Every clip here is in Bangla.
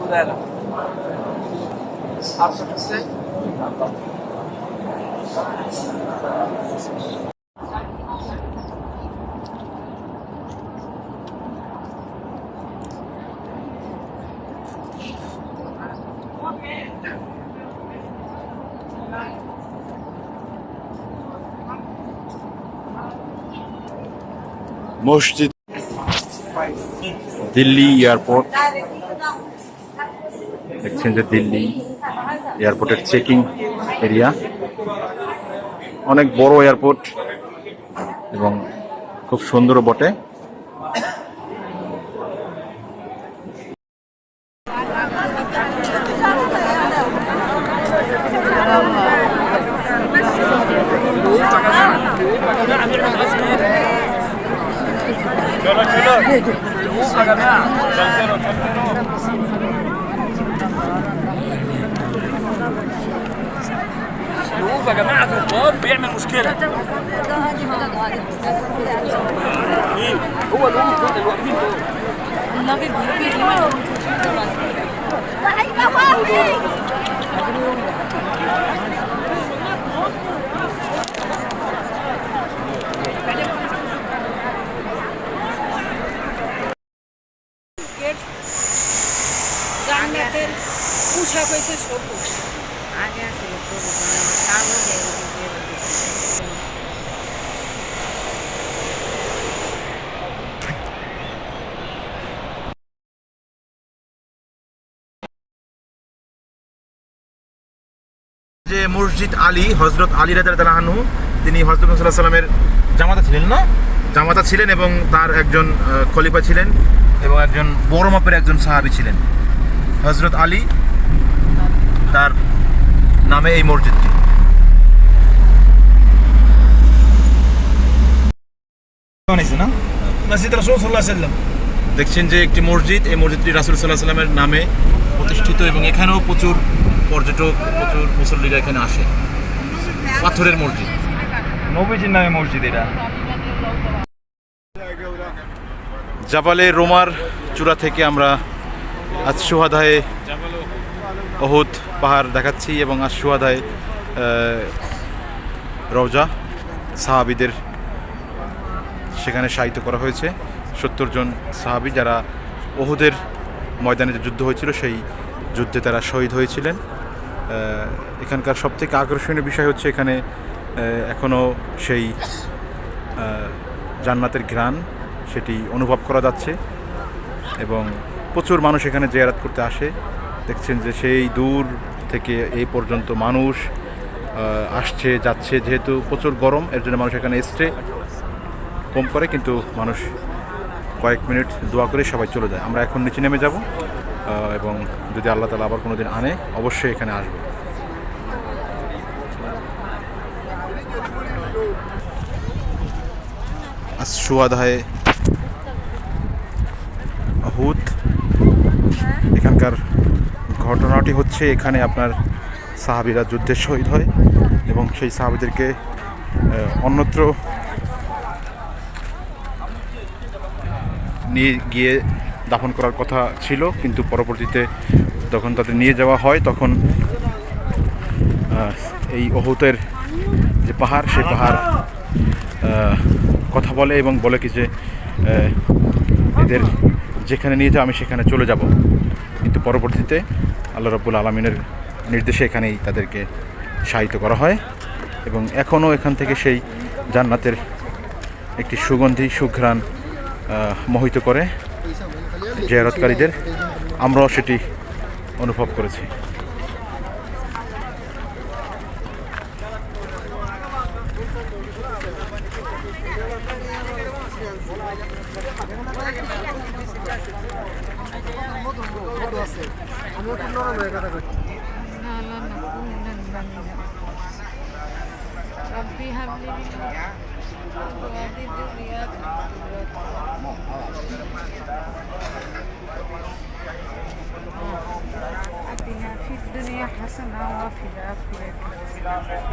Budera. Absolutely. মসজিদ, দিল্লি এয়ারপোর্ট। দেখছেন যে দিল্লি এয়ারপোর্টের চেকিং এরিয়া। অনেক বড় এয়ারপোর্ট এবং খুব সুন্দর বটে। يا جماعة شوف يا جماعة الكبار بيعمل مشكله مين هو الوقت دول اللي واقفين دول النبي بيقول আসলে সবুজ মানে আমার কালো হয়ে গেছে যে মসজিদ আলী হজরত আলী রাজু তিনি হজরত সাল্লাহ সাল্লামের জামাতা ছিলেন না? জামাতা ছিলেন এবং তার একজন আহ, খলিফা ছিলেন। এবং একজন বড় মাপের একজন সাহাবী ছিলেন। হজরত আলী তার নামে এই মসজিদটি। মসজিদ রসুল সাল্লাহ সাল্লাম দেখছেন যে একটি মসজিদ এই মসজিদটি রাসুল সাল্লাহ সাল্লামের নামে প্রতিষ্ঠিত এবং এখানেও প্রচুর পর্যটক প্রচুর মুসল্লিরা এখানে আসে। পাথরের মসজিদ। নবীজির নামে মসজিদ এটা। জাবালে রোমার চূড়া থেকে আমরা আজ সুহাদায় অহুদ পাহাড় দেখাচ্ছি এবং আজ সুহাদায় রওজা সাহাবিদের সেখানে শায়িত করা হয়েছে। সত্তর জন সাহাবি যারা ওহুদের ময়দানে যে যুদ্ধ হয়েছিল, সেই যুদ্ধে তারা শহীদ হয়েছিলেন। এখানকার সবথেকে আকর্ষণীয় বিষয় হচ্ছে এখানে এখনও সেই জান্নাতের ঘ্রাণ। সেটি অনুভব করা যাচ্ছে এবং প্রচুর মানুষ এখানে জিয়ারাত করতে আসে। দেখছেন যে সেই দূর থেকে এই পর্যন্ত মানুষ আসছে, যাচ্ছে। যেহেতু প্রচুর গরম, এর জন্য মানুষ এখানে এসছে কম করে, কিন্তু মানুষ কয়েক মিনিট দোয়া করে সবাই চলে যায়। আমরা এখন নিচে নেমে যাব এবং যদি আল্লাহ তালা আবার কোনো দিন আনে, অবশ্যই এখানে আসব। সুয়াদায় হুদ এখানকার ঘটনাটি হচ্ছে এখানে আপনার সাহাবিরা যুদ্ধে শহীদ হয় এবং সেই সাহাবিদেরকে অন্যত্র নিয়ে গিয়ে দাফন করার কথা ছিল, কিন্তু পরবর্তীতে যখন তাদের নিয়ে যাওয়া হয়, তখন এই অহুতের যে পাহাড়, সেই পাহাড় কথা বলে এবং বলে কি যে এদের যেখানে নিয়ে যাও আমি সেখানে চলে যাব। কিন্তু পরবর্তীতে আল্লাহ রব্বুল আলমিনের নির্দেশে এখানেই তাদেরকে শায়িত করা হয় এবং এখনও এখান থেকে সেই জান্নাতের একটি সুগন্ধি সুঘ্রাণ মোহিত করে জিয়ারতকারীদের। আমরাও সেটি অনুভব করেছি। ربي هب لي من وادي حسنة وفي الآخرة حسنة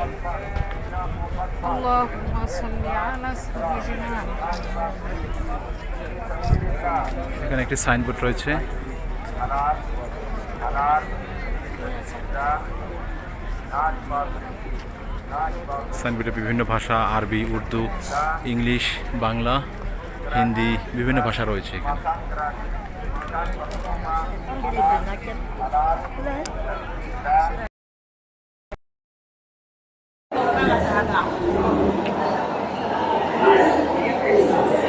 اللهم صل على سيدنا محمد এখানে একটি সাইনবোর্ড রয়েছে সাইনবোর্ডে বিভিন্ন ভাষা আরবি উর্দু ইংলিশ বাংলা হিন্দি বিভিন্ন ভাষা রয়েছে এখানে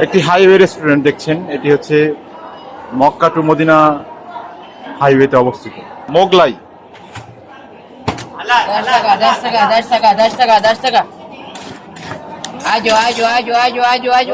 একটি হাইওয়ে রেস্টুরেন্ট দেখছেন, এটি হচ্ছে মক্কা টু মদিনা হাইওয়েতে অবস্থিত। মোগলাই। দশ টাকা দশ টাকা টাকা টাকা। আজ আজ আজ আজ আজ আজ